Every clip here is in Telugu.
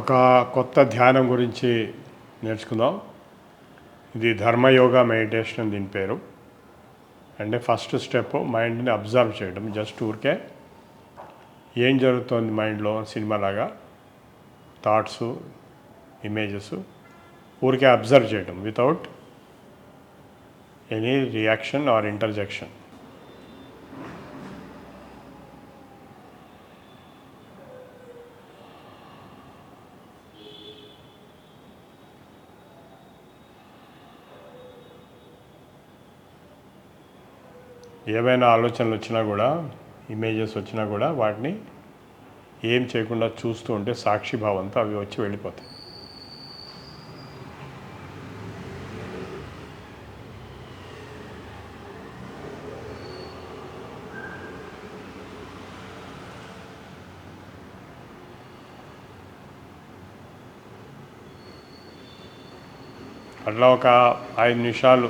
ఒక కొత్త ధ్యానం గురించి నేర్చుకుందాం. ఇది ధర్మయోగ మెడిటేషన్ దీని పేరు. అంటే ఫస్ట్ స్టెప్ మైండ్ని అబ్జర్వ్ చేయడం జస్ట్ ఊరికే ఏం జరుగుతోంది మైండ్లో సినిమాలాగా థాట్స్ ఇమేజెస్ ఊరికే అబ్జర్వ్ చేయడం without any reaction or interjection. ఏవైనా ఆలోచనలు వచ్చినా కూడా ఇమేజెస్ వచ్చినా కూడా వాటిని ఏం చేయకుండా చూస్తూ ఉంటే సాక్షిభావంతో అవి వచ్చి వెళ్ళిపోతాయి. అట్లా ఒక ఐదు నిమిషాలు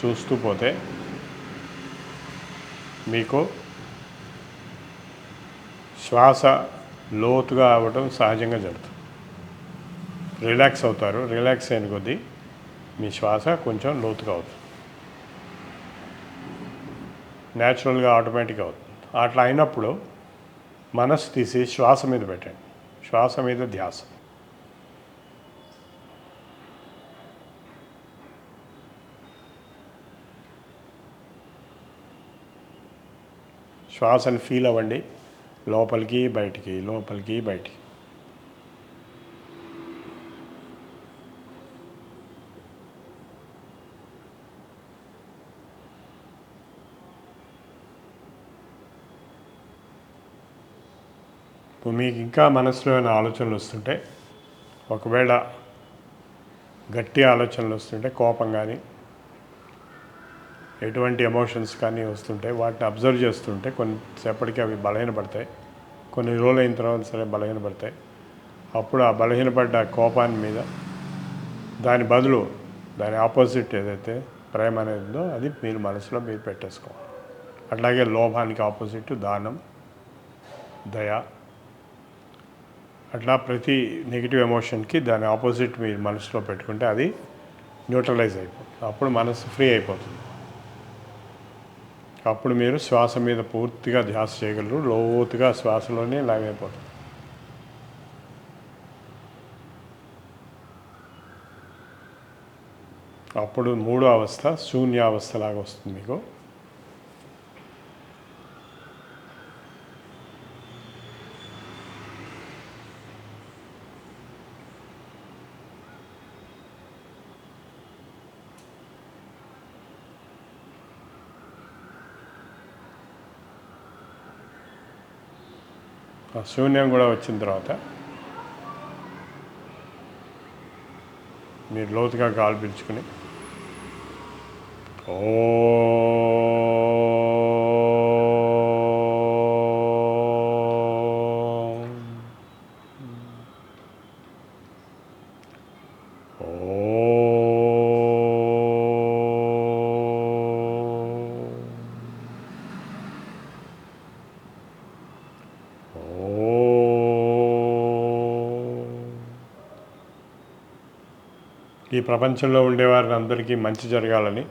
చూస్తూ పోతే మీకు శ్వాస లోతుగా అవ్వటం సహజంగా జరుగుతుంది. రిలాక్స్ అవుతారు. రిలాక్స్ అయిన కొద్దీ మీ శ్వాస కొంచెం లోతుగా అవుతుంది. న్యాచురల్గా ఆటోమేటిక్గా అవుతుంది. అట్లా అయినప్పుడు మనసు తీసి శ్వాస మీద పెట్టండి. శ్వాస మీద ధ్యాస. శ్వాసను ఫీల్ అవ్వండి. లోపలికి బయటికి లోపలికి బయటికి. ఇప్పుడు మీకు ఇంకా మనసులో ఏమైనా ఆలోచనలు వస్తుంటే ఒకవేళ గట్టి ఆలోచనలు వస్తుంటే కోపం కానీ ఎటువంటి ఎమోషన్స్ కానీ వస్తుంటే వాటిని అబ్జర్వ్ చేస్తుంటే కొన్నిసేపటికి అవి బలహీనపడతాయి. కొన్ని రోజులు అయిన తర్వాత సరే బలహీనపడతాయి. అప్పుడు ఆ బలహీనపడ్డ కోపాన్ని మీద దాని బదులు దాని ఆపోజిట్ ఏదైతే ప్రేమ అనేది ఉందో అది మీరు మనసులో మీరు పెట్టేసుకోవాలి. అట్లాగే లోభానికి ఆపోజిట్ దానం దయ. అట్లా ప్రతి నెగిటివ్ ఎమోషన్కి దాని ఆపోజిట్ మీరు మనసులో పెట్టుకుంటే అది న్యూట్రలైజ్ అయిపోతుంది. అప్పుడు మనసు ఫ్రీ అయిపోతుంది. అప్పుడు మీరు శ్వాస మీద పూర్తిగా ధ్యాస చేయగలరు లోతుగా శ్వాసలోనే లాగైపోతుంది అప్పుడు మూడో అవస్థ శూన్యావస్థ లాగా వస్తుంది మీకు. శూన్యం కూడా వచ్చిన తర్వాత మీరు లోతుగా గాలి పీల్చుకుని ఓ ఈ ప్రపంచంలో ఉండేవారిని అందరికీ మంచి జరగాలని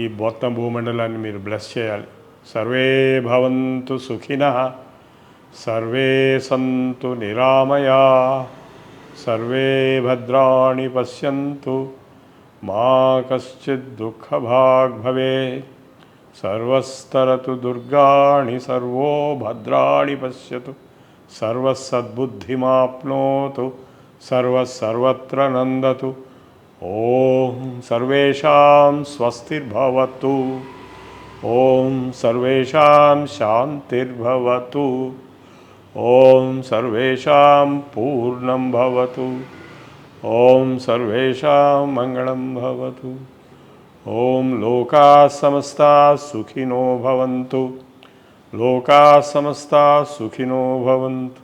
ఈ మొత్తం భూమండలాన్ని మీరు బ్లెస్ చేయాలి. సర్వే భవంతు సుఖిన సర్వే సంతు నిరామయా సర్వే భద్రాణి పశ్యంతు మా కశ్చిత్ దుఃఖభాగ్ భవే సర్వస్తరతు దుర్గాణి సర్వో భద్రాణి పశ్యతు సర్వసద్బుద్ధిమాప్నోతు సర్వసర్వత్ర నందతు ఓం సర్వేషాం స్వస్తిర్భవతు ఓం సర్వేషాం శాంతిర్భవతు ఓం సర్వేషాం పూర్ణం భవతు ఓం సర్వేషాం మంగళం భవతు ఓం లోకా సమస్తా సుఖినో భవంతు లోకా సమస్తా సుఖినో భవంతు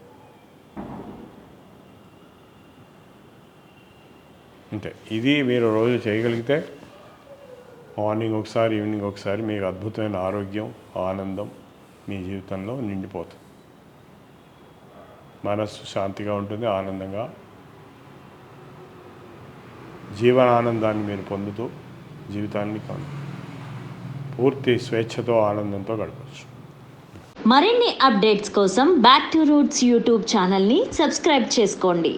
అంతే. ఇది మీరు రోజు చేయగలిగితే మార్నింగ్ ఒకసారి ఈవినింగ్ ఒకసారి మీకు అద్భుతమైన ఆరోగ్యం ఆనందం మీ జీవితంలో నిండిపోతుంది. మనస్సు శాంతిగా ఉంటుంది ఆనందంగా. జీవన ఆనందాన్ని మీరు పొందుతూ జీవితాన్ని పూర్తి స్వేచ్ఛతో ఆనందంతో గడపచ్చు. మరిన్ని అప్డేట్స్ కోసం బ్యాక్ టు రూట్స్ యూట్యూబ్ ఛానల్ని సబ్స్క్రైబ్ చేసుకోండి.